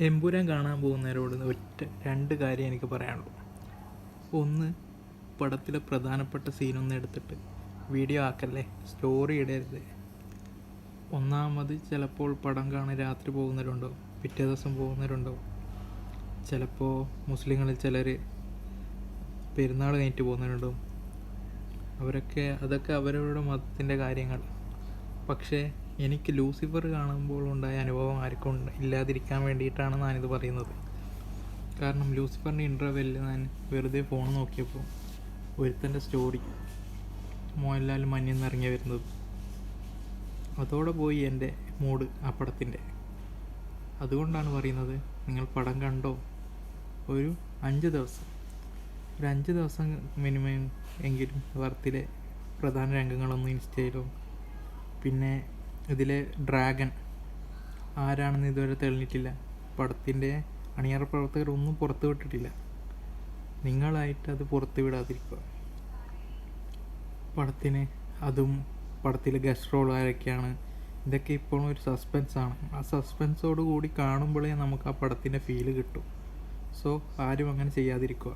എമ്പുരാൻ കാണാൻ പോകുന്നവരോട് ഒറ്റ രണ്ട് കാര്യം എനിക്ക് പറയാനുള്ളൂ. ഒന്ന് പടത്തിലെ പ്രധാനപ്പെട്ട സീനൊന്നും എടുത്തിട്ട് വീഡിയോ ആക്കല്ലേ? സ്റ്റോറി ഇടരുത്. ഒന്നാമത് ചിലപ്പോൾ പടം കാണാൻ രാത്രി പോകുന്നവരുണ്ടാവും പിറ്റേ ദിവസം പോകുന്നവരുണ്ടാവും ചിലപ്പോൾ മുസ്ലിങ്ങളിൽ ചിലർ പെരുന്നാൾ കഴിഞ്ഞിട്ട് പോകുന്നവരുണ്ടാവും അവരൊക്കെ അതൊക്കെ അവരവരുടെ മതത്തിന്റെ കാര്യങ്ങൾ. പക്ഷേ എനിക്ക് ലൂസിഫർ കാണുമ്പോൾ ഉണ്ടായ അനുഭവം ആർക്കും ഇല്ലാതിരിക്കാൻ വേണ്ടിയിട്ടാണ് ഞാനിത് പറയുന്നത്. കാരണം ലൂസിഫറിന്റെ ഇന്റർവെല്ലിൽ ഞാൻ വെറുതെ ഫോൺ നോക്കിയപ്പോൾ ഒരുത്തന്റെ സ്റ്റോറി മോഹൻലാൽ മഞ്ഞിൽ ഇറങ്ങി വരുന്നത്. അതോടെ പോയി എന്റെ മൂഡ് ആ പടത്തിന്റെ. അതുകൊണ്ടാണ് പറയുന്നത് നിങ്ങൾ പടം കണ്ടോ? ഒരു അഞ്ച് ദിവസം. ഒരു അഞ്ച് ദിവസം മിനിമം എങ്കിലും വർത്തിലെ പ്രധാന രംഗങ്ങളൊന്നും ഇൻസ്റ്റയിലോ പിന്നെ ഇതിലെ ഡ്രാഗൺ. ആരാണെന്ന് ഇതുവരെ തെളിഞ്ഞിട്ടില്ല. പടത്തിന്റെ അണിയറ പ്രവർത്തകർ ഒന്നും പുറത്തു വിട്ടിട്ടില്ല. നിങ്ങളായിട്ട് അത് പുറത്തു വിടാതിരിക്കുക. പടത്തിന് അതും പടത്തിലെ ഗസ്റ്റ് റോൾ ആരൊക്കെയാണ്? ഇതൊക്കെ ഇപ്പോഴും ഒരു സസ്പെൻസാണ് ആ സസ്പെൻസോട് കൂടി കാണുമ്പോഴേ നമുക്ക് ആ പടത്തിന്റെ ഫീൽ കിട്ടും. സോ ആരും അങ്ങനെ ചെയ്യാതിരിക്കുക.